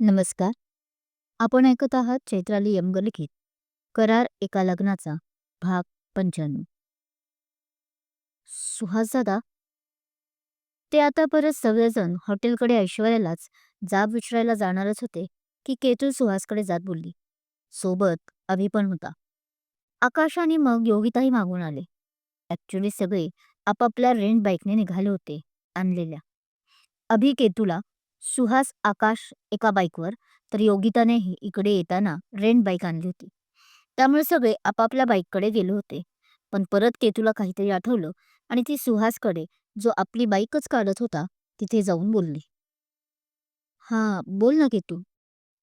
नमस्कार. आपण ऐकत आहात चैत्राली यमगलिखित करार एका लग्नाचा भाग पंच्याण्णव. सुहास दादा ते आता परत सगळेजण हॉटेलकडे ऐश्वर्यालाच जाब विचारायला जाणारच होते की केतू सुहासकडे जात बोलली. सोबत अभि पण होता. आकाश आणि मग योगिताही मागून आले. ऍक्च्युली सगळे आपापल्या रेंट बाईकने निघाले होते आणलेल्या. अभि केतूला सुहास आकाश एका बाईकवर तर योगितानेही इकडे येताना रेंट बाईक आणली होती. त्यामुळे सगळे आपापल्या बाईककडे गेले होते. पण परत केतूला काहीतरी आठवलं आणि ती सुहासकडे जो आपली बाईकच काढत होता तिथे जाऊन बोलली. हा बोल ना केतू.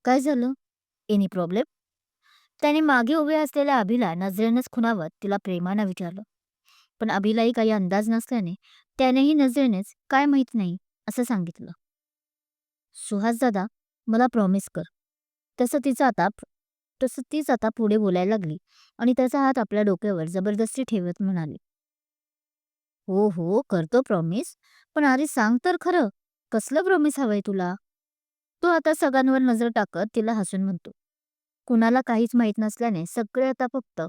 काय झालं? Any problem? त्याने मागे उभे असलेल्या अभिला नजरेनंच खुणावत तिला प्रेमानं विचारलं. पण अभिलाही काही अंदाज नसल्याने त्यानेही नजरेनेच काय माहीत नाही असं सांगितलं. सुहास दादा मला प्रॉमिस कर. तसं तिचं आता तसं तीच आता पुढे बोलायला लागली आणि त्याचा हात आपल्या डोक्यावर जबरदस्ती ठेवत म्हणाली. हो हो करतो प्रॉमिस पण अरे सांग तर खरं कसलं प्रॉमिस हवंय तुला? तो आता सगळ्यांवर नजर टाकत तिला हसून म्हणतो. कुणाला काहीच माहीत नसल्याने सगळे आता फक्त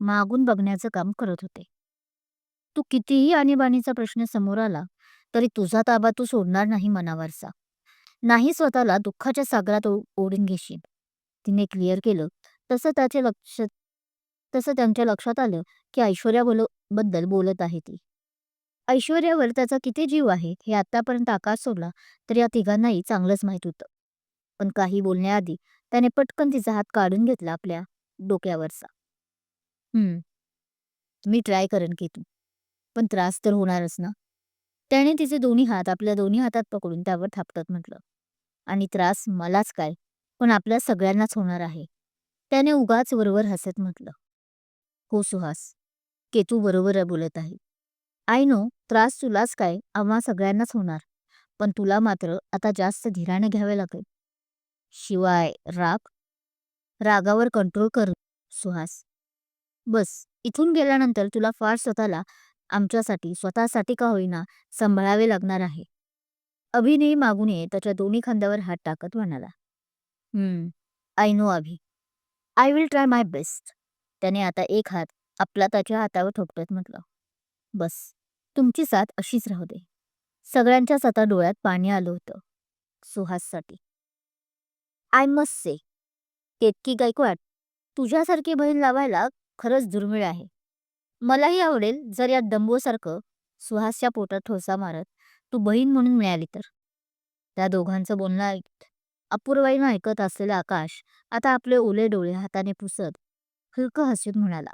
मागून बघण्याचं काम करत होते. तू कितीही आणीबाणीचा प्रश्न समोर आला तरी तुझा ताबा तू सोडणार नाही मनावरचा. नाही स्वतःला दुःखाच्या सागरात ओढून घेशील. तिने क्लिअर केलं. तसं त्याच्या लक्ष तसं त्यांच्या लक्षात आलं की ऐश्वर्या बोलबद्दल बोलत आहे ती. ऐश्वर्यावर त्याचा किती जीव आहे हे आतापर्यंत आकाश सोडला तर या तिघांनाही चांगलंच माहीत होतं. पण काही बोलण्याआधी त्याने पटकन तिचा हात काढून घेतला आपल्या डोक्यावरचा. हम्म मी ट्राय करेन की तू पण त्रास तर होणारच ना. त्याने तिचे दोन्ही हात आपल्या दोन्ही हातात पकडून त्यावर थापटत म्हटलं. आणि त्रास मलाच काय पण आपल्या सगळ्यांनाच होणार आहे. त्याने उगाच वरवर हसत म्हटलं. हो सुहास केतू बरोबर बोलत आहे. आय नो त्रास तुलाच काय आम्हा सगळ्यांनाच होणार पण तुला मात्र आता जास्त धीराने घ्यावे लागेल. शिवाय राग? रागावर कंट्रोल कर सुहास. बस इथून गेल्यानंतर तुला फार स्वतःला आमच्यासाठी स्वतःसाठी का होईना सांभाळावे लागणार आहे. अभिने मागून त्याच्या दोन्ही खांद्यावर हात टाकत म्हणाला. हम्म. I know Abhi I will try my best त्याने आता एक हात आपला त्याच्या हातावर ठोकत म्हटलं बस तुमची साथ अशीच राहू दे. सगळ्यांच्याच आता डोळ्यात पाणी आलं होतं सुहाससाठी. I must say Ketaki Gaikwad तुझ्यासारखी बहीण लावायला खरंच दुर्मिळ आहे. मलाही आवडेल जर या डंबोसारखं सुहासच्या पोटात ठोसा मारत तू बहीण म्हणून मिळाली तर? त्या दोघांचं बोलणं ऐकत अपूर्वाईनं ऐकत असलेला आकाश आता आपले ओले डोळे हाताने पुसत हलकं हसत म्हणाला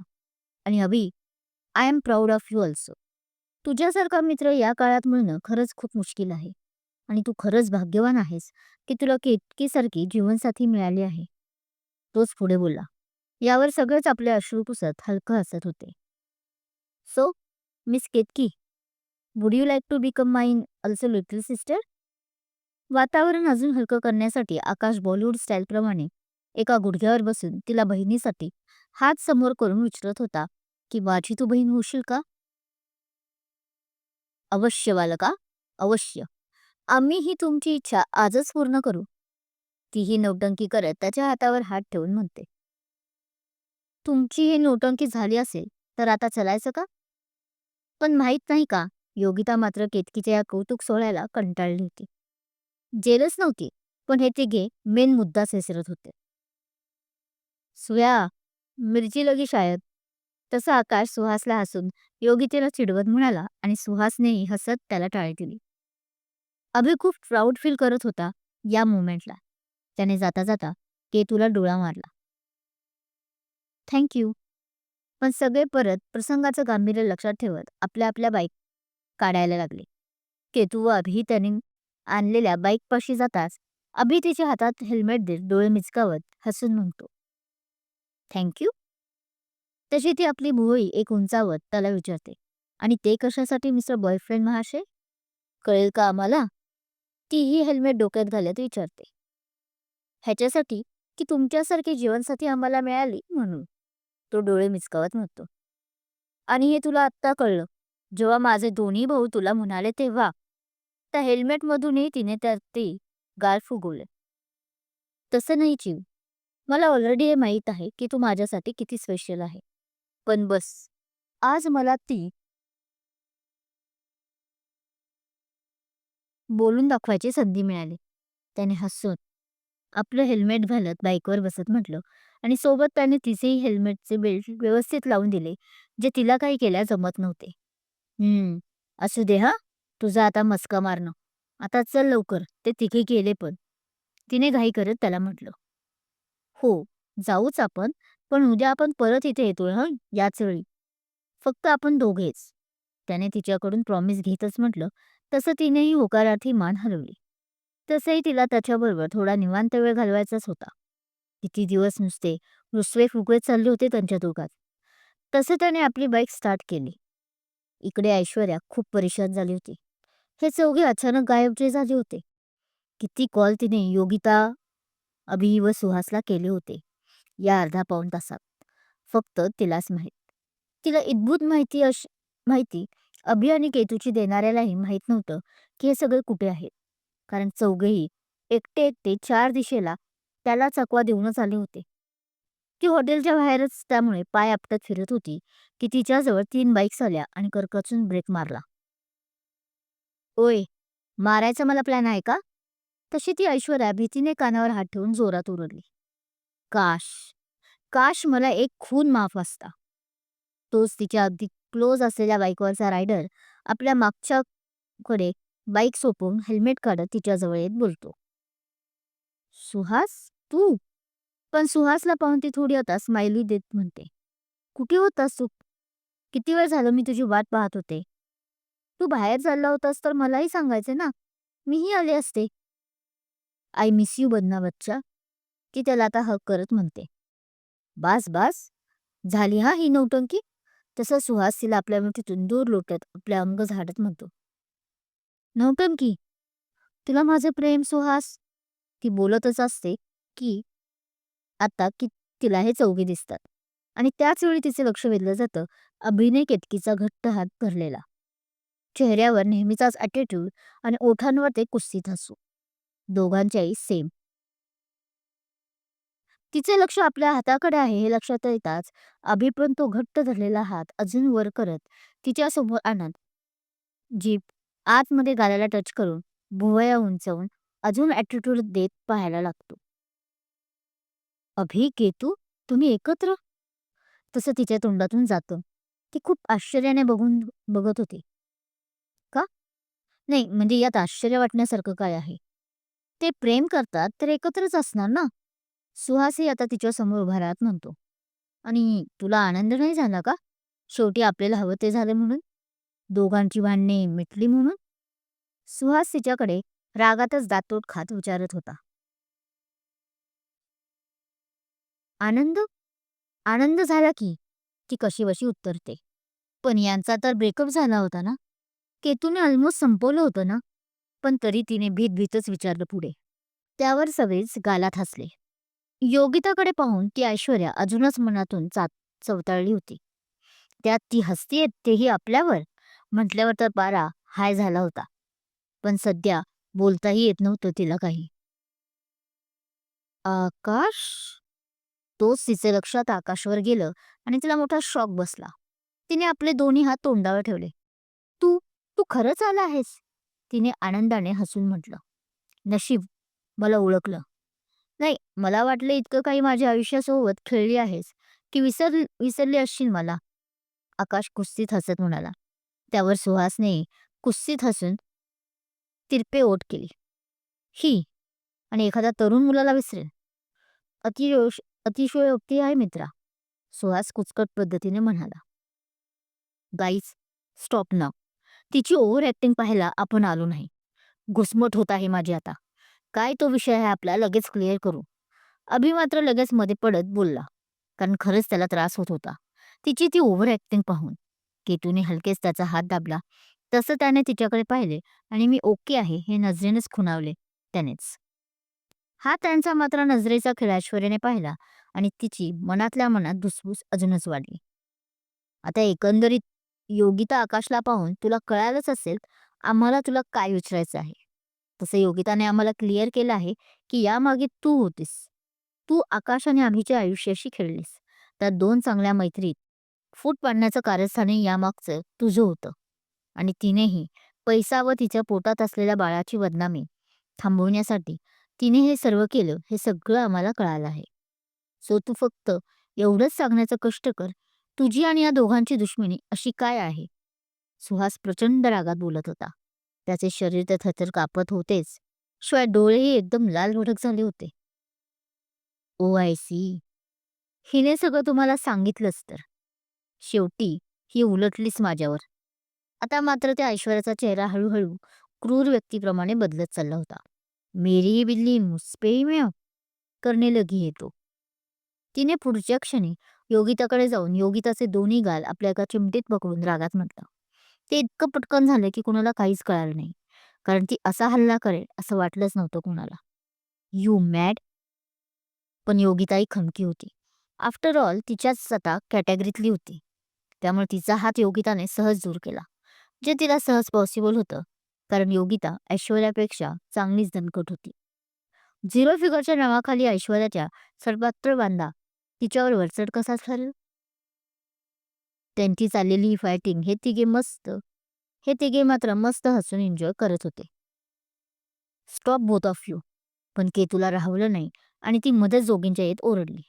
आणि Abhi I am proud of you also तुझ्यासारखा मित्र या काळात मिळणं खरंच खूप मुश्किल आहे. आणि तू खरंच भाग्यवान आहेस की तुला केतकीसारखी जीवनसाथी मिळाली आहे. तोच पुढे बोलला. यावर सगळेच आपले अश्रू पुसत हलकं हसत होते. So miss Ketaki would you like to become mine also little sister वातावरण अजून हलकं करण्यासाठी आकाश बॉलिवूड स्टाईलप्रमाणे एका गुडघ्यावर बसून तिला बहिणीसाठी हात समोर करून विचारत होता की माझी तू बहीण होशील का? अवश्य बालका अवश्य. आम्ही ही तुमची इच्छा आजच पूर्ण करू. तीही नौटंकी करत त्याच्या हातावर हात ठेवून म्हणते. तुमची ही नौटंकी झाली असेल तर आता चलायचं का? पण माहीत नाही का योगिता मात्र केतकीच्या या कौतुक सोहळ्याला कंटाळली होती जेलच नव्हती पण हे तिघे मेन मुद्दाच विसरत होते. सुया मिरची लगी शायद तसं आकाश सुहासला हसून योगितेला चिडवत म्हणाला आणि सुहासनेही हसत त्याला टाळी दिली. अभि खूप प्राऊड फील करत होता या मुवमेंटला त्याने जाता जाता केतूला डोळा मारला. थँक्यू पण सगळे परत प्रसंगाचं गांभीर्य लक्षात ठेवत आपल्या आपल्या बाईक काढायला लागले. केतू व अभि त्यांनी आणलेल्या बाईकपाशी जाताच अभि तिच्या हातात हेल्मेट देत डोळे मिचकावत हसून म्हणतो थँक्यू तशी ती आपली भुवई एक उंचावत त्याला विचारते आणि ते कशासाठी मिस्टर बॉयफ्रेंड महाशय? कळेल का आम्हाला? तीही हेल्मेट डोक्यात घालत विचारते ह्याच्यासाठी की तुमच्यासारखी जीवनसाथी आम्हाला मिळाली म्हणून? तो डोळे मिचकावत म्हणतो आणि हे तुला आत्ता कळलं. जेव्हा माझे दोन्ही भाऊ तुला म्हणाले तेव्हा त्या हेल्मेटमधूनही तिने त्यात ते गाल फुगवले. तसं नाही जीव. मला ऑलरेडी हे माहीत आहे की तू माझ्यासाठी किती स्पेशल आहे. पण बस आज मला ती बोलून दाखवायची संधी मिळाली. त्याने हसून आपलं हेल्मेट घालत बाईकवर बसत म्हटलं आणि सोबत त्याने तिचेही हेल्मेटचे बेल्ट व्यवस्थित लावून दिले जे तिला काही केल्या जमत नव्हते. हम्म. असू दे हा. तुझं आता मस्का मारणं. आता चल लवकर. ते तिघे गेले पण. तिने घाई करत त्याला म्हटलं. हो जाऊच आपण. पण उद्या आपण परत इथे येतोय हं याच वेळी. फक्त आपण दोघेच. त्याने तिच्याकडून प्रॉमिस घेतच म्हटलं. तसं तिनेही होकारार्थी मान हलवली. तसंही तिला त्याच्याबरोबर थोडा निवांत वेळ घालवायचाच होता. किती दिवस नुसते रुसवे फुगवे चालले होते त्यांच्या दोघात. तसं त्याने आपली बाईक स्टार्ट केली. इकडे ऐश्वर्या खूप परेशान झाली होती. हे चौघे अचानक गायब जे झाले होते. किती कॉल तिने योगिता अभि व सुहासला केले होते. या अर्धा पाऊण तासात. फक्त तिलाच माहीत. तिला इतभूत माहिती अश माहिती अभि आणि केतूची देणाऱ्यालाही माहीत नव्हतं की हे सगळे कुठे आहेत. कारण चौघेही एकटे एकटे चार दिशेला त्याला चकवा देऊनच आले होते. ती हॉटेलच्या बाहेरच त्यामुळे पाय आपटत फिरत होती की तिच्याजवळ तीन बाईक्स आल्या आणि करकचून ब्रेक मारला. ओय मारायचा मला प्लॅन आहे का? तशी ती ऐश्वर्या भीतीने कानावर हात ठेवून जोरात ओरडली. काश काश मला एक खून माफ असता. तोच तिच्या अगदी क्लोज असलेल्या बाईकवरचा रायडर आपल्या मागच्याकडे बाईक सोपवून हेल्मेट काढत तिच्याजवळ येत बोलतो. सुहास तू पण सुहासला पाहून ती थोडी आता स्माइली देत म्हणते कुठे होतास तू? किती वेळ झालं मी तुझी वाट पाहत होते? तू बाहेर चालला होतास तर मलाही सांगायचे ना? मीही आले असते. आय मिस यू बदना बच्चा ती त्याला आता हक करत म्हणते. बास बास झाली हा ही नौटंकी? तसं सुहास तिला आपल्या मिठीतून दूर लोटत आपल्या अंग झाडत म्हणतो. नौटंकी तुला माझे प्रेम सुहास? ती बोलतच असते की आता की तिला हे चौघे दिसतात. आणि त्याच वेळी तिचे लक्ष वेधलं जातं अभिनय केतकीचा घट्ट हात धरलेला. चेहऱ्यावर नेहमीचाच ॲटिट्यूड आणि ओठांवर ते कुस्तीत हसू. दोघांच्याही सेम तिचे लक्ष आपल्या हाताकडे आहे हे लक्षात येताच अभि पण तो घट्ट धरलेला हात अजून वर करत तिच्या समोर आणत. जीप आतमध्ये गाल्याला टच करून भुवया उंचवून अजून ॲटिट्यूड देत पाहायला लागतो. अभि केतू तुम्ही एकत्र? तसं तिच्या तोंडातून जातं. ती खूप आश्चर्याने बघून बघत होती. का? नाही म्हणजे यात आश्चर्य वाटण्यासारखं काय आहे? ते प्रेम करतात तर एकत्रच असणार ना? सुहासही आता तिच्या समोर उभा राहत म्हणतो आणि तुला आनंद नाही झाला का? शेवटी आपल्याला हवं ते झालं म्हणून? दोघांची भांडणे मिटली म्हणून? सुहास तिच्याकडे रागातच दातोट खात विचारत होता. आनंद? आनंद झाला की ती कशीवशी उत्तरते. पण यांचा तर ब्रेकअप झाला होता ना? केतूने ऑलमोस्ट संपवलं होतं ना? पण तरी तिने भीतभीतच विचारलं पुढे. त्यावर सगळेच गालात हसले. योगिताकडे पाहून ती ऐश्वर्या अजूनच मनातून चात चवताळली होती. त्यात ती हसतीये तेही आपल्यावर? म्हटल्यावर तर पारा हाय झाला होता. पण सध्या बोलताही येत नव्हतं तिला काही. आकाश? तोच तिचे लक्षात आकाशवर गेलं आणि तिला मोठा शॉक बसला. तिने आपले दोन्ही हात तोंडावर ठेवले. तू तू खरंच आला आहेस? तिने आनंदाने हसून म्हटलं. नशीब मला ओळखलं. नाही मला वाटलं इतकं काही माझ्या आयुष्यासोबत खेळली आहेस की विसर विसरली असशील मला. आकाश कुस्तीत हसत म्हणाला. त्यावर सुहासने कुस्तीत हसून तिरपे ओट केली. ही आणि एखाद्या तरुण मुलाला विसरेल. अतिशयोश अतिशयोक्ती आहे मित्रा सुहास कुचकट पद्धतीने म्हणाला. गाईज स्टॉप ना तिची ओव्हर ऍक्टिंग पाहायला आपण आलो नाही. घुसमट होत आहे माझी आता. काय तो विषय आहे आपला लगेच क्लिअर करू. अभि मात्र लगेच मध्ये पडत बोलला कारण खरंच त्याला त्रास होत होता. तिची ती ओव्हर ऍक्टिंग पाहून केतूने हलकेच त्याचा हात दाबला. तसं त्याने तिच्याकडे पाहिले आणि मी ओके आहे हे नजरेनेच खुणावले त्यानेच. हा त्यांचा मात्र नजरेचा खेळ ऐश्वर्याने पाहिला. आणि तिची मनातल्या मनात धुसफूस अजूनच वाढली. आता एकंदरीत योगिता आकाशला पाहून तुला कळालंच असेल आम्हाला तुला काय विचारायचं आहे? तसं योगिताने आम्हाला क्लिअर केलं आहे की यामागे तू होतीस. तू आकाश आणि आम्हीच्या आयुष्याशी खेळलीस. त्या दोन चांगल्या मैत्रीत फूट पाडण्याचं कार्यस्थाने यामागचं तुझं होतं. आणि तिनेही पैसा व तिच्या पोटात असलेल्या बाळाची बदनामी थांबवण्यासाठी तिने हे सर्व केलं हे सगळं आम्हाला कळालं आहे. सो तू फक्त एवढंच सांगण्याचं कष्ट कर तुझी आणि या दोघांची दुश्मनी अशी काय आहे? सुहास प्रचंड रागात बोलत होता. त्याचे शरीर तर थरथर कापत होतेच. शिवाय डोळेही एकदम लाल भडक झाले होते. Oh I see. हिने सगळं तुम्हाला सांगितलंच तर. शेवटी ही उलटलीच माझ्यावर. आता मात्र त्या ऐश्वर्याचा चेहरा हळूहळू क्रूर व्यक्तीप्रमाणे बदलत चालला होता. मेरी बिल्ली मुस्पे में करणे लगी येतो तिने पुढच्या क्षणी योगिताकडे जाऊन योगिताचे दोन्ही गाल आपल्या एका चिमटीत पकडून रागात म्हटलं. ते इतकं पटकन झालं की कुणाला काहीच कळालं नाही. कारण ती असा हल्ला करेल असं वाटलंच नव्हतं कुणाला. यू मॅड पण योगिताही खमकी होती. आफ्टर ऑल तिच्याच आता कॅटेगरीतली होती. त्यामुळे तिचा हात योगिताने सहज दूर केला. जे तिला सहज पॉसिबल होतं. कारण योगिता ऐश्वर्यापेक्षा चांगलीच दणकट होती. झिरो फिगरच्या नावाखाली ऐश्वर्याच्या सर्वत्र बांधा तिच्यावर वरचढ कसा झाला? त्यांची चाललेली ही फायटिंग हे तिघे मस्त हे तिघे मात्र मस्त हसून एन्जॉय करत होते. स्टॉप बोथ ऑफ यू पण केतूला राहवलं नाही आणि ती मध्येच जोगींच्या येत ओरडली.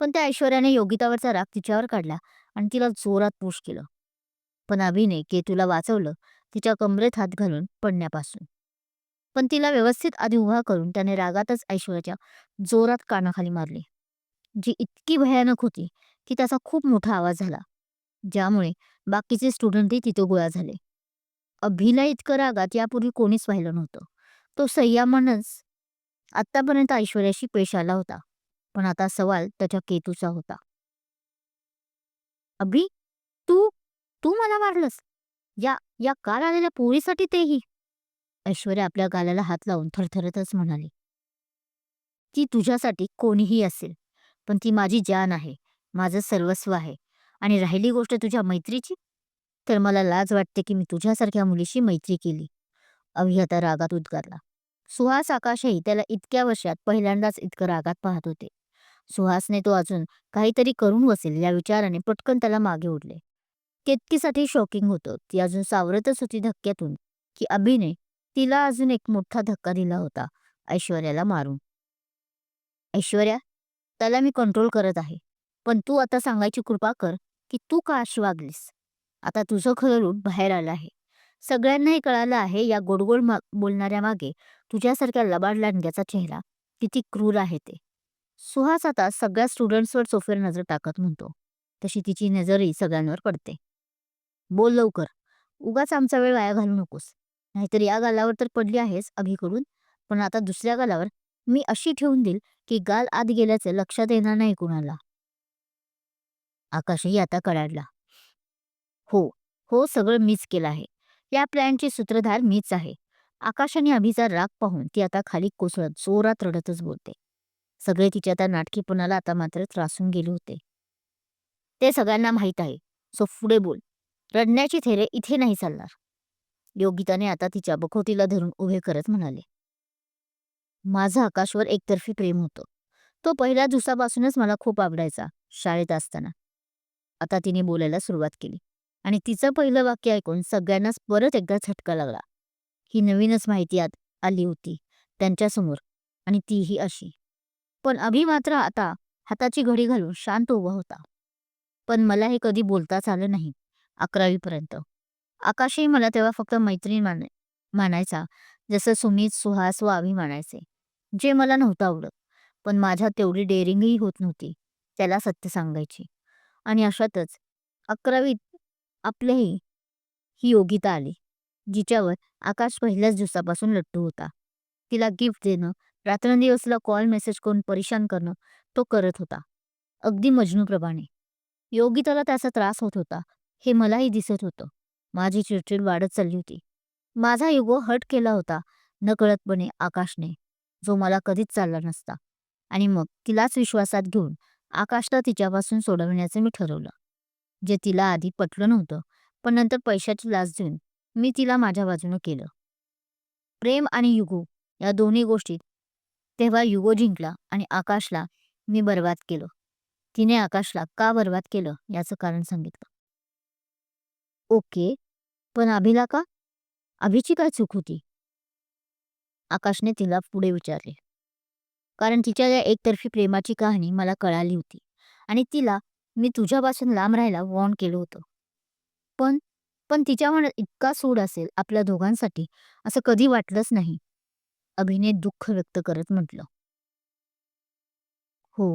पण त्या ऐश्वर्याने योगितावरचा राग तिच्यावर काढला आणि तिला जोरात पुश केलं. पण अभिने केतूला वाचवलं तिच्या कमरेत हात घालून पडण्यापासून. पण तिला व्यवस्थित आधी उभा करून त्याने रागातच ऐश्वर्याच्या जोरात कानाखाली मारली. जी इतकी भयानक होती की त्याचा खूप मोठा आवाज झाला ज्यामुळे बाकीचे स्टुडंटही तिथे गोळा झाले. अभिला इतकं रागात यापूर्वी कोणीच पाहिलं नव्हतं. तो संयमानच आतापर्यंत ऐश्वर्याशी पेश आला होता पण आता सवाल त्याच्या केतूचा होता. अभि तू तू मला मारलंस? या या काल आलेल्या पोरीसाठी तेही? ऐश्वर्या आपल्या गालाला हात लावून थरथरतच म्हणाली. ती तुझ्यासाठी कोणीही असेल पण ती माझी जान आहे माझं सर्वस्व आहे आणि राहिली गोष्ट तुझ्या मैत्रीची? तर मला लाज वाटते की मी तुझ्यासारख्या मुलीशी मैत्री केली. अभि आता रागात उद्गारला. सुहास आकाशही त्याला इतक्या वर्षात पहिल्यांदाच इतकं रागात पाहत होते. सुहासने तो अजून काहीतरी करून बसेल या विचाराने पटकन त्याला मागे उडले केतकीसाठी शॉकिंग होतं. ती अजून सावरतच होती धक्क्यातून की अभिने तिला अजून एक मोठा धक्का दिला होता ऐश्वर्याला मारून. ऐश्वर्या त्याला मी कंट्रोल करत आहे. पण तू आता सांगायची कृपा कर की तू का अशी वागलीस? आता तुझं खरं रूप बाहेर आलं आहे. सगळ्यांनाही कळालं आहे या गोडगोड मा बोलणाऱ्या मागे तुझ्यासारख्या लबाड लांडग्याचा चेहरा किती क्रूर आहे ते. सुहास आता सगळ्या स्टुडंट्सवर चोफेर नजर टाकत म्हणतो. तशी तिची नजरही सगळ्यांवर पडते. बोल लवकर. उगाच आमचा वेळ वाया घालू नकोस. नाहीतर या गालावर तर पडली आहेस अभिकडून पण आता दुसऱ्या गालावर मी अशी ठेवून देईल की गाल आत गेल्याचे लक्षात येणार नाही कुणाला. आकाशही आता कडाडला. हो हो सगळं मीच केलं आहे. या प्लॅनची सूत्रधार मीच आहे. आकाश आणि अभिचा राग पाहून ती आता खाली कोसळत जोरात रडतच बोलते. सगळे तिच्या त्या नाटकीपणाला आता मात्र त्रासून गेले होते. ते सगळ्यांना माहीत आहे. सो पुढे बोल. रडण्याची थेरे इथे नाही चालणार. योगिताने आता तिच्या बखोटीला धरून उभे करत म्हणाले. माझं आकाशवर एकतर्फी प्रेम होतं. तो पहिल्या दिवसापासूनच मला खूप आवडायचा शाळेत असताना. आता तिने बोलायला सुरुवात केली आणि तिचं पहिलं वाक्य ऐकून सगळ्यांनाच परत एकदा झटका लागला. ही नवीनच माहिती आत आली होती त्यांच्यासमोर आणि तीही अशी. पण अभि मात्र आता हाताची घडी घालून शांत उभा होता. पण मला हे कधी बोलताच आलं नाही अकरावीपर्यंत. आकाशही मला तेव्हा फक्त मैत्रीण मान मानायचा जसं सुमित सुहास व अभि मानायचे. जे मला नव्हतं आवडत. पण माझ्या तेवढी डेअरिंगही होत नव्हती त्याला सत्य सांगायची. आणि अशातच अकरावीत आपल्याही ही योगिता आली जिच्यावर आकाश पहिल्याच दिवसापासून लट्टू होता. तिला गिफ्ट देणं रात्रंदिवसला कॉल मेसेज करून परेशान करणं तो करत होता. अगदी मजनूप्रमाणे. योगिताला त्याचा त्रास होत होता हे मलाही दिसत होतं. माझी चिडचिड वाढत चालली होती. माझा युगो हट केला होता नकळतपणे आकाशने. जो मला कधीच चालला नसता. आणि मग तिलाच विश्वासात घेऊन आकाशला तिच्यापासून सोडवण्याचं मी ठरवलं. जे तिला आधी पटलं नव्हतं पण नंतर पैशाची लाच देऊन मी तिला माझ्या बाजूनं केलं. प्रेम आणि युगू या दोन्ही गोष्टीत तेव्हा युगो जिंकला आणि आकाशला मी बर्बाद केलं. तिने आकाशला का बर्बाद केलं याचं कारण सांगितलं. ओके पण अभिला का? अभिची काय चूक होती? आकाशने तिला पुढे विचारले. कारण तिच्या या एकतर्फी प्रेमाची कहाणी मला कळाली होती आणि तिला मी तुझ्यापासून लांब राहायला वॉर्न केलं होतं. पण पण तिच्या मनात इतका सूड असेल आपल्या दोघांसाठी असं कधी वाटलंच नाही. अभिने दुःख व्यक्त करत म्हटलं. हो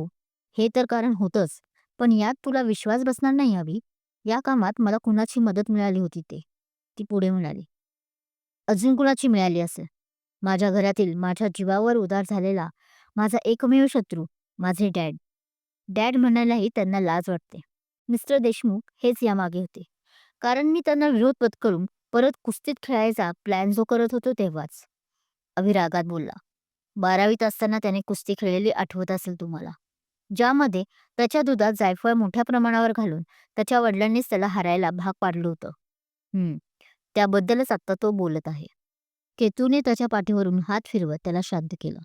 हे तर कारण होतंच पण यात तुला विश्वास बसणार नाही अभि. या कामात मला कुणाची मदत मिळाली होती ते. ती पुढे म्हणाली. अजून कुणाची मिळाली असेल? माझ्या घरातील माझ्या जीवावर उदार झालेला माझा एकमेव शत्रू माझे डॅड. डॅड म्हणायलाही त्यांना लाज वाटते. मिस्टर देशमुख हेच यामागे होते. कारण मी त्यांना विरोध पत्करून परत कुस्तीत खेळायचा प्लॅन जो करत होतो तेव्हाच. अभिरागात बोलला बारावीत असताना त्याने कुस्ती खेळलेली आठवत असेल तुम्हाला. ज्यामध्ये त्याच्या दुधात जायफळ मोठ्या प्रमाणावर घालून त्याच्या वडिलांनीच त्याला हरायला भाग पाडलं होतं. हम्म त्याबद्दलच आता तो बोलत आहे. केतूने त्याच्या पाठीवरून हात फिरवत त्याला शांत केलं.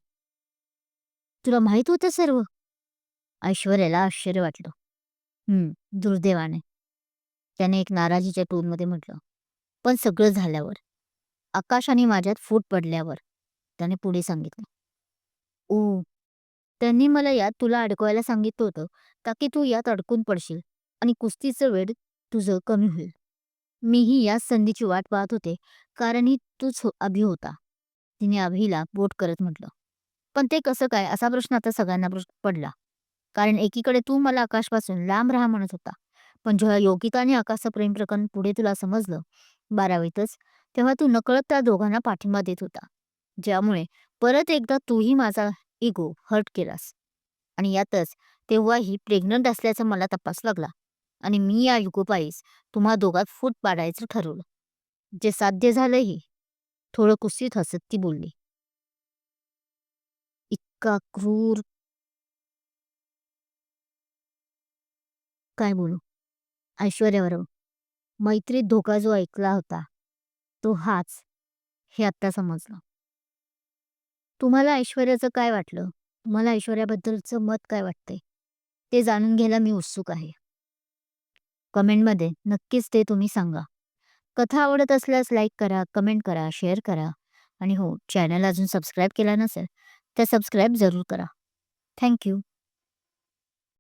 तुला माहीत होतं सर्व? ऐश्वर्याला आश्चर्य वाटलं. हम्म दुर्दैवाने. त्याने एक नाराजीच्या टोनमध्ये म्हटलं. पण सगळं झाल्यावर आकाश आणि माझ्यात फूट पडल्यावर त्याने पुढे सांगितलं. ओ त्यांनी मला यात तुला अडकवायला सांगितलं होतं ताकी तू यात अडकून पडशील आणि कुस्तीचं वेळ तुझं कमी होईल. मीही याच संधीची वाट पाहत होते कारण ही तूच हो- अभि होता. तिने अभिला बोट करत म्हटलं पण ते कसं काय? असा प्रश्न आता सगळ्यांना पडला. कारण एकीकडे तू मला आकाशपासून लांब राहा म्हणत होता. पण जेव्हा योगिता आणि आकाशचं प्रेम प्रकरण पुढे तुला समजलं बारावीतच तेव्हा तू नकळत त्या दोघांना पाठिंबा देत होता. ज्यामुळे परत एकदा तूही माझा इगो हर्ट केलास. आणि यातच तेव्हाही प्रेग्नंट असल्याचा मला तपास लागला. आणि मी या युगोपाईस तुम्हा दोघात फूट पाडायचं ठरवलं. जे साध्य झालंही थोडं कुसीत हसत ती बोलली. इतका क्रूर. काय बोलू? ऐश्वर्याबरोबर. मैत्रीत धोका जो ऐकला होता तो हाच हे आत्ता समजलं. तुम्हाला ऐश्वर्याचं काय वाटलं? तुम्हाला ऐश्वर्याबद्दलचं मत काय वाटतंय? ते जाणून घ्यायला मी उत्सुक आहे. कमेंटमध्ये नक्कीच ते तुम्ही सांगा. कथा आवडत असल्यास लाईक करा कमेंट करा शेअर करा. आणि हो चॅनल अजून सबस्क्राईब केला नसेल तर सबस्क्राईब जरूर करा. थँक्यू